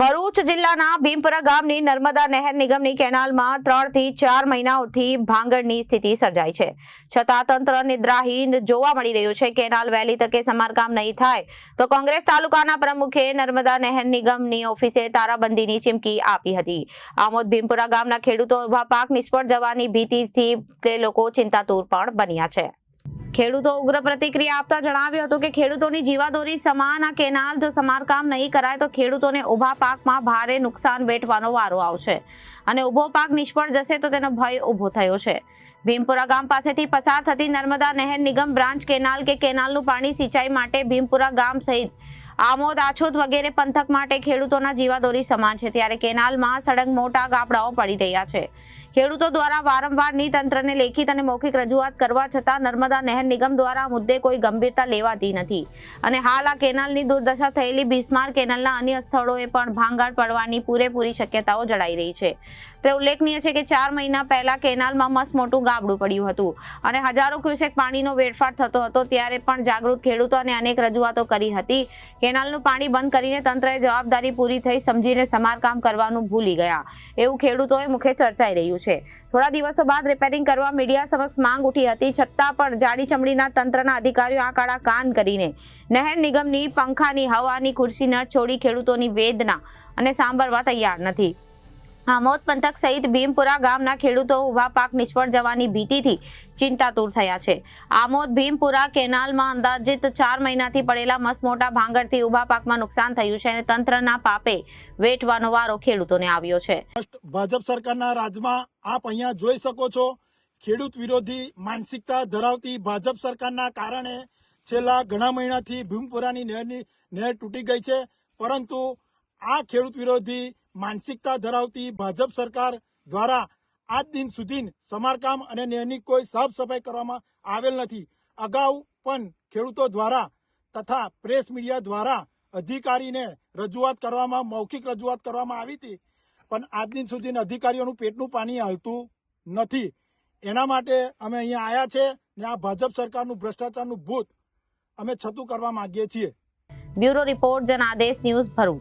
ભરૂચ જિલ્લાના ભીમપુરા ગામની નર્મદા નહેર નિગમની કેનાલમાં ત્રણથી ચાર મહિનાઓથી ભાંગડની સ્થિતિ સર્જાઈ છે. છતાં તંત્ર નિદ્રાહીન જોવા મળી રહ્યું છે, કેનાલ વહેલી તકે સમારકામ નહીં થાય. તો કોંગ્રેસ તાલુકાના પ્રમુખે નર્મદા નહેર નિગમની ઓફિસે તારાબંધીની ચીમકી આપી હતી. આમોદ ભીમપુરા ગામના ખેડૂતો ઊભા પાક નિષ્ફળ જવાની ભીતિથી તે લોકો ચિંતાતુર પણ બન્યા છે. ખેડૂતો ઉગ્ર પ્રતિક્રિયા આપતા જણાવ્યું હતું કે ખેડૂતોની જીવાદોરી સમાન આ કેનાલ જો સમારકામ નહીં કરાય તો ખેડૂતોને ઊભા પાકમાં ભારે નુકસાન વેઠવાનો વારો આવશે. અને ઊભો પાક નિષ્ફળ જશે તો તેનો ભય ઊભો થયો છે. ભીમપુરા ગામ પાસેથી પસાર થતી નર્મદા નહેર નિગમ બ્રાન્ચ કેનાલ કે કેનાલનું પાણી સિંચાઈ માટે ભીમપુરા ગામ સહિત આમોદ, આછોદ વગેરે પંથક માટે ખેડૂતોના જીવાદોરી સમાન છે. ત્યારે કેનાલમાં સડંગ મોટા ગાબડાઓ પડી રહ્યા છે. ખેડૂતો દ્વારા વારંવારની તંત્રને લેખિત અને મૌખિક રજૂઆત કરવા છતાં નર્મદા નહેર નિગમ દ્વારા મુદ્દે કોઈ ગંભીરતા લેવાતી નથી. અને હાલ આ કેનાલની દુર્દશા થયેલી બિસ્માર કેનાલના અન્ય સ્થળોએ પણ ભાંગળ પડવાની પૂરેપૂરી શક્યતાઓ જણાઈ રહી છે. તે ઉલ્લેખનીય છે કે ચાર મહિના પહેલા કેનાલમાં મસ્ત મોટું ગાબડું પડ્યું હતું અને હજારો ક્યુસેક પાણીનો વેડફાટ થતો હતો ત્યારે પણ જાગૃત ખેડૂતોને અનેક રજૂઆતો કરી હતી. કેનાલનું પાણી બંધ કરીને તંત્રએ જવાબદારી પૂરી થઈ સમજીને સમારકામ કરવાનું ભૂલી ગયા. એવું ખેડૂતોએ મુખે ચર્ચાઈ રહ્યું છે. થોડા દિવસો બાદ રિપેરિંગ કરવા મીડિયા સમક્ષ માંગ ઉઠી હતી. છતાં પણ જાડી ચમડીના તંત્રના અધિકારીઓ આ કાળા કાન કરીને નહેર નિગમની પંખાની, હવાની ખુરશી ન છોડી ખેડૂતોની વેદના અને સાંભળવા તૈયાર નથી. આમોદ પંથક સહિત ભીમપુરા ગામના ખેડૂતો ઊભા પાક નિષ્ફળ જવાની ભીતિથી ચિંતાતુર થયા છે. આમોદ, ભીમપુરા કેનાલમાં અંદાજિત ચાર મહિનાથી પડેલા મસમોટા ભાંગરથી ઊભા પાકમાં નુકસાન થયું છે અને તંત્રના પાપે વેઠવાનો વારો ખેડૂતોને આવ્યો છે. ભાજપ સરકારના રાજમાં આપ અહીંયા જોઈ શકો છો, ખેડૂત વિરોધી માનસિકતા ધરાવતી ભાજપ સરકારના કારણે છેલ્લા ઘણા મહિનાથી ભીમપુરાની નહેરની નહેર તૂટી ગઈ છે. પરંતુ આ ખેડૂત વિરોધી માનસિકતા ધરાવતી ભાજપ સરકાર દ્વારા આજ દિન સુધી સમારકામ અને નહેરની કોઈ સાફ સફાઈ કરવામાં આવેલ નથી. અગાઉ પણ ખેડૂતો દ્વારા તથા પ્રેસ મીડિયા દ્વારા અધિકારીને રજૂઆત કરવામાં, મૌખિક રજૂઆત કરવામાં આવી હતી. પણ આજ દિન સુધી અધિકારીઓનું પેટનું પાણી હાલતું નથી. એના માટે અમે અહીંયા આવ્યા છે ને આ ભાજપ સરકારનું ભ્રષ્ટાચારનું ભૂત અમે છતું કરવા માંગીએ છીએ. Bureau report Janadesh news Bharuch.